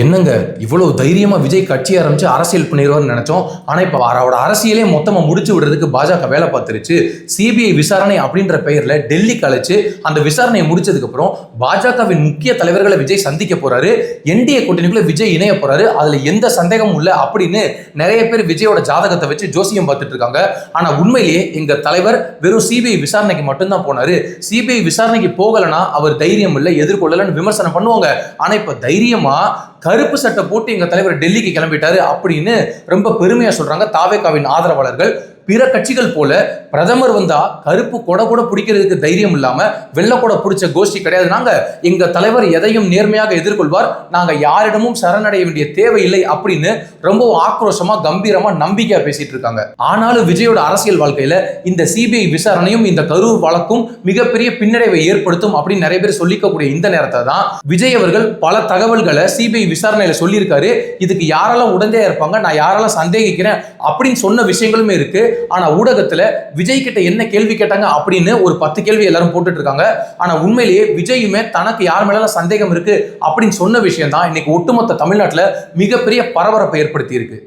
என்னங்க இவ்வளவு தைரியமா விஜய் கட்சி ஆரம்பிச்சு அரசியல் பண்ணிடுவார்னு நினைச்சோம். ஆனா இப்ப அவரோட அரசியலே மொத்தமா முடிச்சு விடுறதுக்கு பாஜக வேலை பார்த்துருச்சு. சிபிஐ விசாரணை அப்படின்ற பெயர்ல டெல்லிக்கு அழைச்சு அந்த விசாரணையை முடிச்சதுக்கு அப்புறம் பாஜகவின் முக்கிய தலைவர்களை விஜய் சந்திக்க போறாரு. என்டிஏ கூட்டணிக்குள்ள விஜய் இணைய போறாரு. அதுல எந்த சந்தேகமும் இல்லை அப்படின்னு நிறைய பேர் விஜயோட ஜாதகத்தை வச்சு ஜோசியம் பார்த்துட்டு இருக்காங்க. ஆனா உண்மையிலேயே எங்க தலைவர் வெறும் சிபிஐ விசாரணைக்கு மட்டும்தான் போனாரு. சிபிஐ விசாரணைக்கு போகலன்னா அவர் தைரியம் இல்லை எதிர்கொள்ளலன்னு விமர்சனம் பண்ணுவாங்க. ஆனா இப்ப தைரியமா கருப்பு சட்டை போட்டு எங்கள் தலைவர் டெல்லிக்கு கிளம்பிட்டாரு அப்படின்னு ரொம்ப பெருமையாக சொல்கிறாங்க தாவேகாவின் ஆதரவாளர்கள். பிற கட்சிகள் போல பிரதமர் வந்தா கருப்பு கொடை கூட பிடிக்கிறதுக்கு தைரியம் இல்லாம வெள்ளை கொடை பிடிச்ச கோஷ்டி கிடையாது. நாங்க எங்க தலைவர் எதையும் நேர்மையாக எதிர்கொள்வார். நாங்க யாரிடமும் சரணடைய வேண்டிய தேவையில்லை அப்படின்னு ரொம்ப ஆக்ரோஷமா கம்பீரமா நம்பிக்கையா பேசிட்டு இருக்காங்க. ஆனாலும் விஜயோட அரசியல் வாழ்க்கையில இந்த சிபிஐ விசாரணையும் இந்த கரூர் வழக்கும் மிகப்பெரிய பின்னடைவை ஏற்படுத்தும் அப்படின்னு நிறைய பேர் சொல்லிக்கக்கூடிய இந்த நேரத்தை தான் விஜய் அவர்கள் பல தகவல்களை சிபிஐ விசாரணையில சொல்லியிருக்காரு. இதுக்கு யாரெல்லாம் உடந்தையா இருப்பாங்க நான் யாரெல்லாம் சந்தேகிக்கிறேன் அப்படின்னு சொன்ன விஷயங்களுமே இருக்கு. ஆனா ஊடகத்துல விஜய் கிட்ட என்ன கேள்வி கேட்டாங்க அப்படின்னு ஒரு பத்து கேள்வி எல்லாரும் போட்டுட்டு இருக்காங்க. ஆனா உண்மையிலேயே விஜயுமே தனக்கு யார் மேல சந்தேகம் இருக்கு அப்படின்னு சொன்ன விஷயம் தான் இன்னைக்கு ஒட்டுமொத்த தமிழ்நாட்டுல மிகப்பெரிய பரபரப்பை ஏற்படுத்தி இருக்கு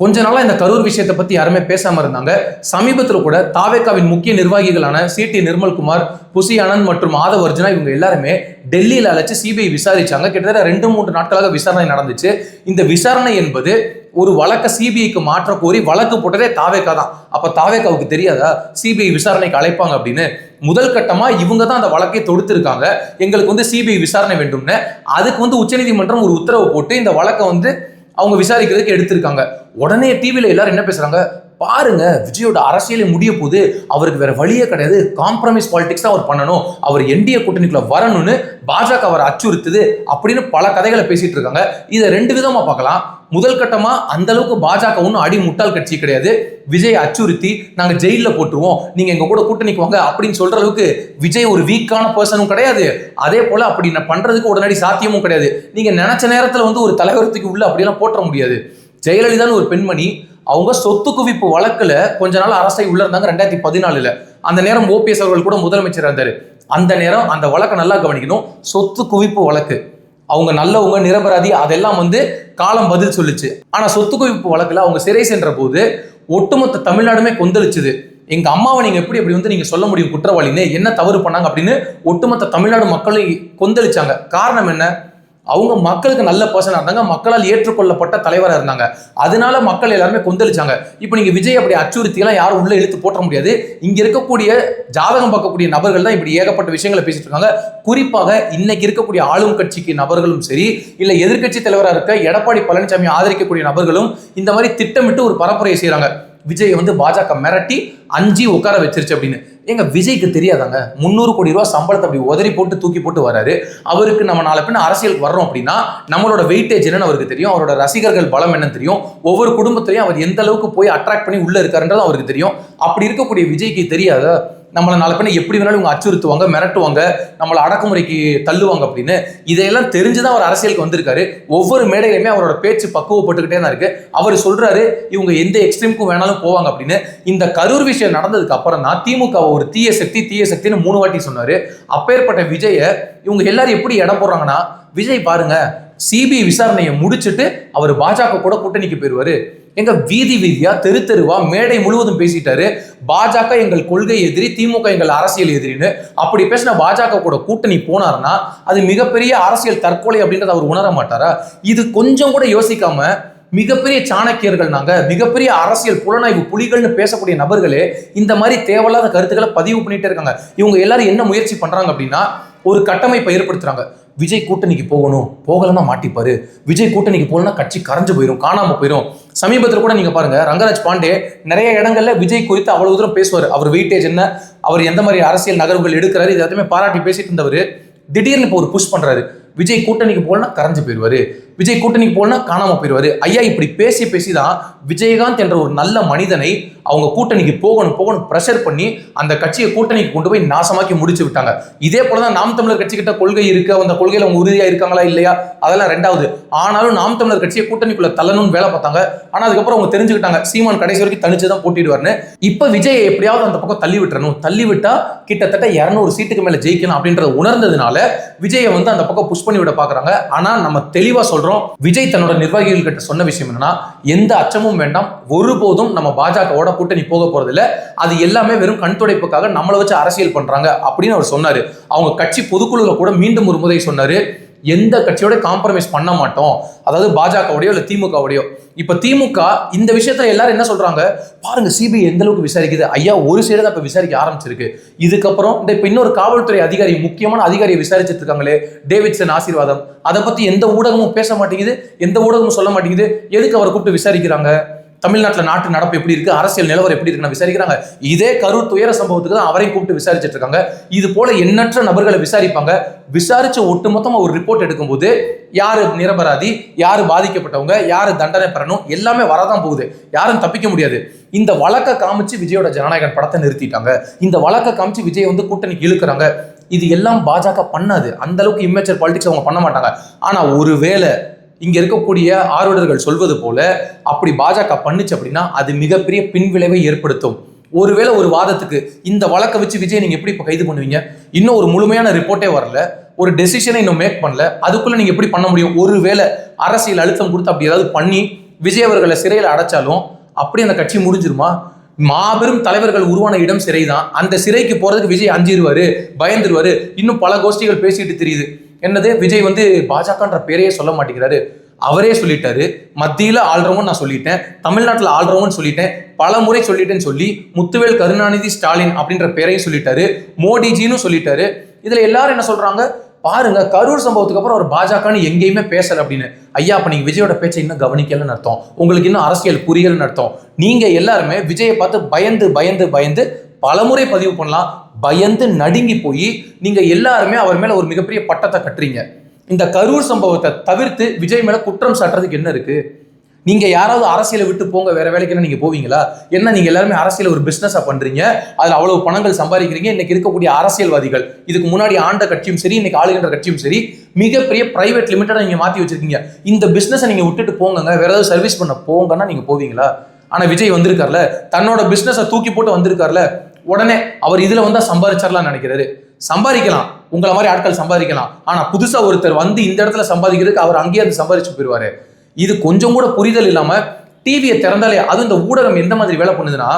கொஞ்ச நாளாக இந்த கரூர் விஷயத்தை பற்றி யாருமே பேசாமல் இருந்தாங்க. சமீபத்தில் கூட தாவேக்காவின் முக்கிய நிர்வாகிகளான சி. டி. நிர்மல்குமார் புசி ஆனந்த் மற்றும் ஆதவ் அர்ஜுனா இவங்க எல்லாருமே டெல்லியில் அழைச்சி சிபிஐ விசாரிச்சாங்க. கிட்டத்தட்ட ரெண்டு மூன்று நாட்களாக விசாரணை நடந்துச்சு. இந்த விசாரணை என்பது ஒரு வழக்கை சிபிஐக்கு மாற்ற கோரி வழக்கு போட்டதே தாவேக்கா தான். அப்போ தாவேக்காவுக்கு தெரியாதா? சிபிஐ விசாரணைக்கு அழைப்பாங்க அப்படின்னு. முதல் கட்டமாக இவங்க தான் அந்த வழக்கை தொடுத்திருக்காங்க. எங்களுக்கு வந்து சிபிஐ விசாரணை வேண்டும்னு. அதுக்கு வந்து உச்சநீதிமன்றம் ஒரு உத்தரவு போட்டு இந்த வழக்கை வந்து அவங்க விசாரிக்கிறதுக்கு எடுத்திருக்காங்க. உடனே டிவியில் எல்லாரும் என்ன பேசுறாங்க? பாருங்க விஜயோட அரசியலே முடிய போது அவருக்கு வேற வழியே கிடையாது. காம்ப்ரமைஸ் பாலிடிக்ஸ் தான் அவர் பண்ணணும். அவர் என்டிஏ கூட்டணிக்குள்ள வரணும்னு பாஜக அவரை அச்சுறுத்துது அப்படின்னு பல கதைகளை பேசிட்டு இருக்காங்க. இதை ரெண்டு விதமா பார்க்கலாம். முதல் கட்டமா அந்த அளவுக்கு பாஜக ஒன்றும் அடி முட்டாள் கட்சி கிடையாது. விஜய் அச்சுறுத்தி நாங்க ஜெயிலில் போட்டுருவோம். நீங்க எங்க கூட கூட்டணிக்கு வாங்க அப்படின்னு சொல்ற அளவுக்கு விஜய் ஒரு வீக்கான பர்சனும் கிடையாது. அதே போல அப்படி நான் பண்றதுக்கு உடனடி சாத்தியமும் கிடையாது. நீங்க நினைச்ச நேரத்துல வந்து ஒரு தலைவரத்துக்கு உள்ள அப்படியெல்லாம் போட்ட முடியாது. ஜெயலலிதான்னு ஒரு பெண்மணி அவங்க சொத்து குவிப்பு வழக்குல கொஞ்ச நாள் அரசை உள்ள இருந்தாங்க ரெண்டாயிரத்தி பதினாலுல. அந்த நேரம் ஓபிஎஸ் அவர்கள் கூட முதலமைச்சர் இருந்தாரு. அந்த நேரம் அந்த வழக்கை நல்லா கவனிக்கணும். சொத்து குவிப்பு வழக்கு. அவங்க நல்லவங்க நிரபராதி அதெல்லாம் வந்து காலம் பதில் சொல்லுச்சு. ஆனால் சொத்து குவிப்பு வழக்கில் அவங்க சிறை சென்ற போது ஒட்டுமொத்த தமிழ்நாடுமே கொந்தளிச்சுது. எங்க அம்மாவை நீங்க எப்படி எப்படி வந்து நீங்க சொல்ல முடியும் குற்றவாளின்னு? என்ன தவறு பண்ணாங்க அப்படின்னு ஒட்டுமொத்த தமிழ்நாடு மக்களை கொந்தளிச்சாங்க. காரணம் என்ன? அவங்க மக்களுக்கு நல்ல பர்சனாக இருந்தாங்க. மக்களால் ஏற்றுக்கொள்ளப்பட்ட தலைவராக இருந்தாங்க. அதனால மக்கள் எல்லாருமே கொந்தளிச்சாங்க. இப்போ நீங்கள் விஜய் அப்படி அச்சுறுத்தியெல்லாம் யாரும் உள்ளே இழுத்து போட்ட முடியாது. இங்கே இருக்கக்கூடிய ஜாதகம் பார்க்கக்கூடிய நபர்கள் தான் இப்படி ஏகப்பட்ட விஷயங்களை பேசிட்டு இருக்காங்க. குறிப்பாக இன்னைக்கு இருக்கக்கூடிய ஆளும் கட்சிக்கு நபர்களும் சரி இல்லை எதிர்க்கட்சி தலைவராக இருக்க எடப்பாடி பழனிசாமி ஆதரிக்கக்கூடிய நபர்களும் இந்த மாதிரி திட்டமிட்டு ஒரு பரப்புரையை செய்கிறாங்க விஜய் வந்து பாஜக மிரட்டி அஞ்சு உட்கார வச்சிருச்சு அப்படின்னு. எங்க விஜய்க்கு தெரியாதாங்க? முந்நூறு கோடி ரூபாய் சம்பளத்தை அப்படி உதறி போட்டு தூக்கி போட்டு வராரு. அவருக்கு நம்ம நாலு பின்ன அரசியலுக்கு வர்றோம் அப்படின்னா நம்மளோட வெயிட்டேஜ் என்னன்னு அவருக்கு தெரியும். அவரோட ரசிகர்கள் பலம் என்னன்னு தெரியும். ஒவ்வொரு குடும்பத்திலையும் அவர் எந்த அளவுக்கு போய் அட்ராக்ட் பண்ணி உள்ள இருக்காருன்றது அவருக்கு தெரியும். அப்படி இருக்கக்கூடிய விஜய்க்கு தெரியாத? நம்மளை நாளை பின்ன எப்படி வேணாலும் இவங்க அச்சுறுத்துவாங்க மிரட்டுவாங்க நம்மளை அடக்குமுறைக்கு தள்ளுவாங்க அப்படின்னு இதையெல்லாம் தெரிஞ்சுதான் அவர் அரசியலுக்கு வந்திருக்காரு. ஒவ்வொரு மேடையிலுமே அவரோட பேச்சு பக்குவப்பட்டுக்கிட்டே தான் இருக்கு. அவர் சொல்றாரு இவங்க எந்த எக்ஸ்ட்ரீமுக்கும் வேணாலும் போவாங்க அப்படின்னு. இந்த கரூர் விஷயம் நடந்ததுக்கு அப்புறம் தான் திமுக ஒரு தீய சக்தி தீய சக்தின்னு மூணு வாட்டி சொன்னாரு. அப்பேற்பட்ட விஜய இவங்க எல்லாரும் எப்படி இடம் போடுறாங்கன்னா விஜய் பாருங்க சிபிஐ விசாரணையை முடிச்சுட்டு அவர் பாஜக கூட கூட்டணிக்கு போயிடுவாரு. எங்க வீதி வீதியா தெரு தெருவா மேடை முழுவதும் பேசிட்டாரு. பாஜக எங்கள் கொள்கை எதிரி திமுக எங்கள் அரசியல் எதிரின்னு. அப்படி பேசின பாஜக கூட கூட்டணி போனார்னா அது மிகப்பெரிய அரசியல் தற்கொலை அப்படின்றத அவர் உணர மாட்டாரா? இது கொஞ்சம் கூட யோசிக்காம மிகப்பெரிய சாணக்கியர்கள் நாங்க மிகப்பெரிய அரசியல் புலனாய்வு புலிகள்னு பேசக்கூடிய நபர்களே இந்த மாதிரி தேவையில்லாத கருத்துக்களை பதிவு பண்ணிட்டே இருக்காங்க. இவங்க எல்லாரும் என்ன முயற்சி பண்றாங்க அப்படின்னா ஒரு கட்டமைப்பை ஏற்படுத்துறாங்க. விஜய் கூட்டணிக்கு போகணும். போகலன்னா மாட்டிப்பாரு. விஜய் கூட்டணிக்கு போகலன்னா கட்சி கரைஞ்சு போயிடும் காணாமல் போயிடும் சமீபத்தில் கூட நீங்கள் பாருங்க ரங்கராஜ் பாண்டே நிறைய இடங்களில் விஜய் குறித்து அவ்வளவு தூரம் பேசுவார். அவர் வெயிட்டேஜ் என்ன அவர் எந்த மாதிரி அரசியல் நகர்வுகள் எடுக்கிறாரு இது எல்லாத்தையுமே பாராட்டி பேசிட்டு இருந்தவர். திடீர்னு இப்போ ஒரு புஷ் பண்ணுறாரு விஜய் கூட்டணிக்கு போகலன்னா கரைஞ்சு போயிடுவார் விஜய் கூட்டணிக்கு போனா காணாம போயிடுவாரு ஐயா இப்படி பேசி பேசி தான் விஜயகாந்த் என்ற ஒரு நல்ல மனிதனை அவங்க கூட்டணிக்கு போகணும் போகணும் ப்ரெஷர் பண்ணி அந்த கட்சியை கூட்டணிக்கு கொண்டு போய் நாசமாக்கி முடிச்சு விட்டாங்க. இதே போலதான் நாம் தமிழர் கட்சி கிட்ட கொள்கை இருக்கு. அந்த கொள்கையில அவங்க உறுதியா இருக்காங்களா இல்லையா? அதெல்லாம் ரெண்டாவது. ஆனாலும் நாம் தமிழர் கட்சியை கூட்டணிக்குள்ள தள்ளணும்னு வேலை பார்த்தாங்க. ஆனா அதுக்கப்புறம் அவங்க தெரிஞ்சுக்கிட்டாங்க. சீமான் கடைசி வரைக்கும் தனிச்சு தான் போட்டிடுவார்னு இப்ப விஜய் எப்படியாவது அந்த பக்கம் தள்ளி விட்டுறணும். தள்ளி விட்டா கிட்டத்தட்ட இருநூறு சீட்டுக்கு மேல ஜெயிக்கணும் அப்படின்றத உணர்ந்ததுனால விஜயை வந்து அந்த பக்கம் புஷ் பண்ணி விட பாக்குறாங்க ஆனா நம்ம தெளிவா சொல்றோம். விஜய் தன்னோட நிர்வாகிகள் கிட்ட சொன்ன விஷயம் என்னன்னா எந்த அச்சமும் வேண்டாம். ஒருபோதும் நம்ம பாஜகவோட கூட்டணி போக போறது இல்ல அது எல்லாமே வெறும் கண் துடைப்புக்காக நம்மளை வச்சு அரசியல் பண்றாங்க அப்படின்னு அவர் சொன்னாரு. அவங்க கட்சி பொதுக்குழுல கூட மீண்டும் ஒரு முறை சொன்னாரு. எந்த கட்சியோட காம்ப்ரமைஸ் பண்ண மாட்டோம்? அதாவது பாஜகவுடையோ இல்லை திமுகவுடையோ? இப்போ திமுக இந்த விஷயத்துல எல்லாரும் என்ன சொல்றாங்க? பாருங்க சிபிஐ எந்த அளவுக்கு விசாரிக்குது? ஐயா ஒரு சைடு தான் இப்போ விசாரிக்க ஆரம்பிச்சிருக்கு. இதுக்கப்புறம் இந்த இப்போ இன்னொரு காவல்துறை அதிகாரி முக்கியமான அதிகாரியை விசாரிச்சுட்டு இருக்காங்களே டேவிட்சன் ஆசீர்வாதம். அதை பத்தி எந்த ஊடகமும் பேச மாட்டேங்குது எந்த ஊடகமும் சொல்ல மாட்டேங்குது. எதுக்கு அவரை கூப்பிட்டு விசாரிக்கிறாங்க? தமிழ்நாட்டில் நாட்டு நடப்பு எப்படி இருக்கு? அரசியல் நிலவரம் எப்படி இருக்குன்னு விசாரிக்கிறாங்க. இதே கரூர் துயர சம்பவத்துக்கு தான் அவரையும் கூப்பிட்டு விசாரிச்சுட்டு இருக்காங்க இது போல எண்ணற்ற நபர்களை விசாரிப்பாங்க. விசாரிச்சு ஒட்டுமொத்தமாக ஒரு ரிப்போர்ட் எடுக்கும்போது யார் நிரபராதி யார் பாதிக்கப்பட்டவங்க யார் தண்டனை பெறணும் எல்லாமே வரதான் போகுது. யாரும் தப்பிக்க முடியாது. இந்த வழக்கை காமிச்சு விஜயோட ஜனநாயகன் படத்தை நிறுத்திட்டாங்க. இந்த வழக்கை காமிச்சு விஜய் வந்து கூட்டணிக்கு இழுக்கிறாங்க. இது எல்லாம் பாஜக பண்ணாது. அந்த அளவுக்கு இம்மேச்சர் பாலிடிக்ஸ் அவங்க பண்ண மாட்டாங்க. ஆனா ஒருவேளை இங்க இருக்கக்கூடிய ஆர்வலர்கள் சொல்வது போல அப்படி பாஜக பண்ணுச்சு அப்படின்னா அது மிகப்பெரிய பின்விளைவை ஏற்படுத்தும். ஒருவேளை ஒரு வாதத்துக்கு இந்த வழக்கை வச்சு விஜய் நீங்க எப்படி இப்ப கைது பண்ணுவீங்க? இன்னும் ஒரு முழுமையான ரிப்போர்ட்டே வரல. ஒரு டெசிஷனை இன்னும் மேக் பண்ணல. அதுக்குள்ள நீங்க எப்படி பண்ண முடியும்? ஒருவேளை அரசியல் அழுத்தம் கொடுத்து அப்படி ஏதாவது பண்ணி விஜய் அவர்களை சிறையில் அடைச்சாலும் அப்படி அந்த கட்சி முடிஞ்சிருமா? மாபெரும் தலைவர்கள் உருவான இடம் சிறை தான் அந்த சிறைக்கு போறதுக்கு விஜய் அஞ்சிருவாரு பயந்துருவாரு. இன்னும் பல கோஷ்டிகள் பேசிட்டு தெரியுது. என்னது? விஜய் வந்து பாஜகன்ற பேரையே சொல்ல மாட்டேங்கிறாரு. அவரே சொல்லிட்டாரு. மத்தியில் ஆள்றவங்க நான் சொல்லிட்டேன். தமிழ்நாட்டில் ஆள்றவங்கன்னு சொல்லிட்டேன். பல முறை சொல்லிட்டேன்னு சொல்லி முத்துவேல் கருணாநிதி ஸ்டாலின் அப்படின்ற பேரையும் சொல்லிட்டாரு. மோடிஜின்னு சொல்லிட்டாரு. இதில் எல்லாரும் என்ன சொல்றாங்க? பாருங்க கரூர் சம்பவத்துக்கு அப்புறம் அவர் பாஜகன்னு எங்கேயுமே பேசல அப்படின்னு. ஐயா அப்ப நீங்க விஜயோட பேச்சை இன்னும் கவனிக்கலன்னு அர்த்தம். உங்களுக்கு இன்னும் அரசியல் புரியலன்னு அர்த்தம். நீங்க எல்லாருமே விஜயை பார்த்து பயந்து பயந்து பயந்து பலமுறை பதிவு பண்ணலாம். பயந்து நடுங்கி போய் நீங்கள் எல்லாருமே அவர் மேலே ஒரு மிகப்பெரிய பட்டத்தை கட்டுறீங்க. இந்த கரூர் சம்பவத்தை தவிர்த்து விஜய் மேலே குற்றம் சாட்டுறதுக்கு என்ன இருக்குது நீங்கள் யாராவது அரசியலை விட்டு போங்க வேற வேலைக்கு நீங்கள் போவீங்களா? என்ன நீங்கள் எல்லாருமே அரசியல் ஒரு பிஸ்னஸாக பண்ணுறீங்க அதில் அவ்வளவு பணங்கள் சம்பாதிக்கிறீங்க. இன்னைக்கு இருக்கக்கூடிய அரசியல்வாதிகள் இதுக்கு முன்னாடி ஆண்ட கட்சியும் சரி இன்னைக்கு ஆளுகின்ற கட்சியும் சரி மிகப்பெரிய பிரைவேட் லிமிட்டடாக நீங்கள் மாற்றி வச்சிருக்கீங்க. இந்த பிஸ்னஸை நீங்கள் விட்டுட்டு போங்க வேற ஏதாவது சர்வீஸ் பண்ண போங்கன்னா நீங்கள் போவீங்களா? ஆனால் விஜய் வந்திருக்கார்ல. தன்னோட பிஸ்னஸை தூக்கி போட்டு வந்திருக்கார்ல. உடனே அவர் இதுல வந்தா சம்பாதிச்சிடலாம் நினைக்கிறாரு. சம்பாதிக்கலாம். உங்களை மாதிரி ஆட்கள் சம்பாதிக்கலாம். ஆனா புதுசா ஒருத்தர் வந்து இந்த இடத்துல சம்பாதிக்கிறதுக்கு அவர் அங்கேயே வந்து சம்பாதிச்சு போயிடுவாரு. இது கொஞ்சம் கூட புரிதல் இல்லாம டிவியை திறந்தாலே அது இந்த ஊடகம் எந்த மாதிரி வேலை பண்ணுதுன்னா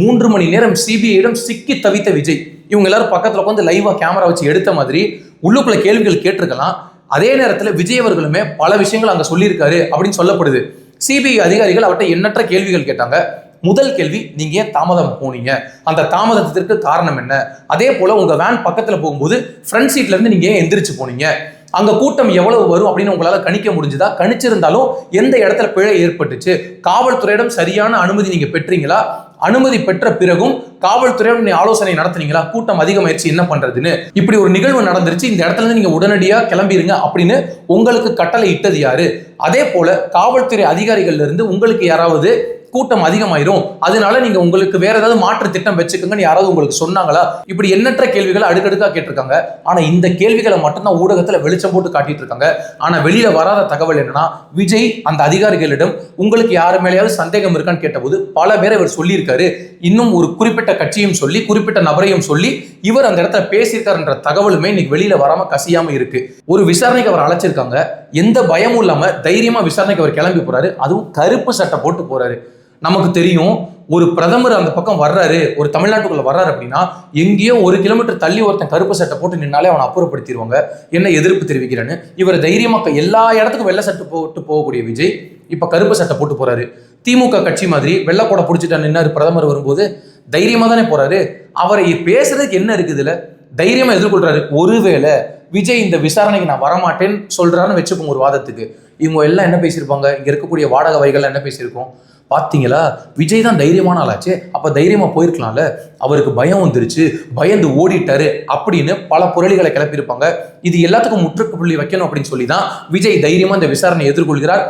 மூன்று மணி நேரம் சிபிஐயிடம் சிக்கி தவித்த விஜய். இவங்க எல்லாரும் பக்கத்துல உட்காந்து லைவா கேமரா வச்சு எடுத்த மாதிரி உள்ளுக்குள்ள கேள்விகள் கேட்டிருக்கலாம். அதே நேரத்துல விஜய் அவர்களுமே பல விஷயங்கள் அங்க சொல்லியிருக்காரு அப்படின்னு சொல்லப்படுது. சிபிஐ அதிகாரிகள் அவர்கிட்ட எண்ணற்ற கேள்விகள் கேட்டாங்க. முதல் கேள்வி நீங்க ஏன் தாமதம் போனீங்க? அந்த தாமதத்திற்கு காரணம் என்ன? அதே போல உங்க வேன் பக்கத்துல போகும்போது ஃப்ரண்ட் சீட்ல இருந்து நீங்க ஏன் எந்திரிச்சு போனீங்க? அங்க கூட்டம் எவ்வளவு வரும் அப்படின்னு உங்களால கணிக்க முடிஞ்சுதா? கணிச்சிருந்தாலும் எந்த இடத்துல பிழை ஏற்பட்டுச்சு? காவல்துறையிடம் சரியான அனுமதி நீங்க பெற்றீங்களா? அனுமதி பெற்ற பிறகும் காவல்துறையோட நீ ஆலோசனை நடத்துனீங்களா? கூட்டம் அதிகமாயிருச்சு என்ன பண்றதுன்னு? இப்படி ஒரு நிகழ்வு நடந்துருச்சு இந்த இடத்துல இருந்து நீங்க உடனடியா கிளம்பிருங்க அப்படின்னு உங்களுக்கு கட்டளை இட்டது யாரு? அதே போல காவல்துறை அதிகாரிகள்ல இருந்து உங்களுக்கு யாராவது கூட்டம் அதிகமாயிரும் அதனால நீங்க உங்களுக்கு வேற ஏதாவது மாற்று திட்டம் வச்சுக்கோங்கன்னு யாராவது உங்களுக்கு சொன்னாங்களா? இப்படி எண்ணற்ற கேள்விகளை அடுக்கடுக்கா கேட்டிருக்காங்க. ஆனா இந்த கேள்விகளை மட்டும்தான் ஊடகத்துல வெளிச்சம் போட்டு காட்டிட்டு இருக்காங்க. ஆனா வெளியில வராத தகவல் என்னன்னா விஜய் அந்த அதிகாரிகளிடம் உங்களுக்கு யாரு மேலேயாவது சந்தேகம் இருக்கான்னு கேட்டபோது பல பேர் இவர் சொல்லியிருக்காரு. இன்னும் ஒரு குறிப்பிட்ட கட்சியும் சொல்லி குறிப்பிட்ட நபரையும் சொல்லி இவர் அந்த இடத்துல பேசியிருக்காருன்ற தகவலுமே இன்னைக்கு வெளியில வராம கசியாம இருக்கு. ஒரு விசாரணைக்கு அவர் அழைச்சிருக்காங்க. எந்த பயமும் இல்லாம தைரியமா விசாரணைக்கு அவர் கிளம்பி போறாரு. அதுவும் கருப்பு சட்டை போட்டு போறாரு. நமக்கு தெரியும் ஒரு பிரதமர் அந்த பக்கம் வர்றாரு ஒரு தமிழ்நாட்டுக்குள்ள வர்றாரு அப்படின்னா எங்கேயோ ஒரு கிலோமீட்டர் தள்ளி ஒருத்தன் கருப்பு சட்டை போட்டு நின்னாலே அவனை அப்புறப்படுத்திடுவாங்க என்ன எதிர்ப்பு தெரிவிக்கிறேன்னு? இவர் தைரியமாக எல்லா இடத்துக்கும் வெள்ளை சட்டை போட்டு போகக்கூடிய விஜய் இப்போ கருப்பு சட்டை போட்டு போறாரு. திமுக கட்சி மாதிரி வெள்ளக்கூட பிடிச்சிட்டா நின்னாரு பிரதமர் வரும்போது தைரியமாக தானே போறாரு? அவரை பேசுறதுக்கு என்ன இருக்குது இதுல? தைரியமா எதிர்கொள்றாரு. ஒருவேளை விஜய் இந்த விசாரணைக்கு நான் வரமாட்டேன்னு சொல்றான்னு வச்சுப்போங்க ஒரு வாதத்துக்கு. இவங்க எல்லாம் என்ன பேசியிருப்பாங்க? இங்க இருக்கக்கூடிய வாடகை வகைகள் என்ன பேசியிருக்கோம்? பாத்தீங்களா? விஜய் தான் தைரியமான ஆளாச்சு. அப்ப தைரியமா போயிருக்கலாம்ல? அவருக்கு பயம் வந்துருச்சு. பயந்து ஓடிட்டாரு அப்படின்னு பல புரளிகளை கிளப்பியிருப்பாங்க. இது எல்லாத்துக்கும் முற்றுப்புள்ளி வைக்கணும் அப்படின்னு சொல்லி தான் விஜய் தைரியமா இந்த விசாரணை எதிர்கொள்கிறார்.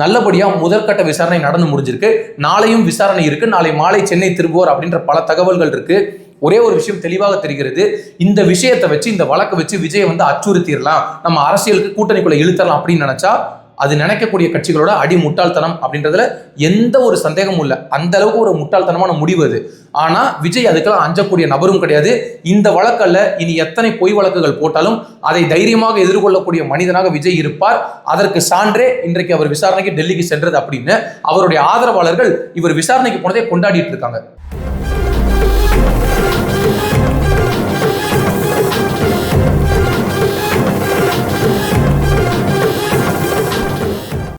நல்லபடியா முதற்கட்ட விசாரணை நடந்து முடிஞ்சிருக்கு. நாளையும் விசாரணை இருக்கு. நாளை மாலை சென்னை திரும்புவார் அப்படின்ற பல தகவல்கள் இருக்கு. ஒரே ஒரு விஷயம் தெளிவாக தெரிகிறது. இந்த விஷயத்தை வச்சு இந்த வழக்கை வச்சு விஜயை வந்து அச்சுறுத்திடலாம். நம்ம அரசியலுக்கு கூட்டணிக்குள்ள இழுத்தரலாம் அப்படின்னு நினைச்சா அது நினைக்கக்கூடிய கட்சிகளோட அடி முட்டாள்தனம் அப்படின்றதுல எந்த ஒரு சந்தேகமும் இல்லை. அந்த அளவுக்கு ஒரு முட்டாள்தனமான முடிவு அது. ஆனா விஜய் அதுக்கெல்லாம் அஞ்சக்கூடிய நபரும் கிடையாது. இந்த வழக்கல்ல இனி எத்தனை பொய் வழக்குகள் போட்டாலும் அதை தைரியமாக எதிர்கொள்ளக்கூடிய மனிதனாக விஜய் இருப்பார். அதற்கு சான்றே இன்றைக்கு அவர் விசாரணைக்கு டெல்லிக்கு சென்றது அப்படின்னு அவருடைய ஆதரவாளர்கள் இவர் விசாரணைக்கு போனதை கொண்டாடிட்டு இருக்காங்க.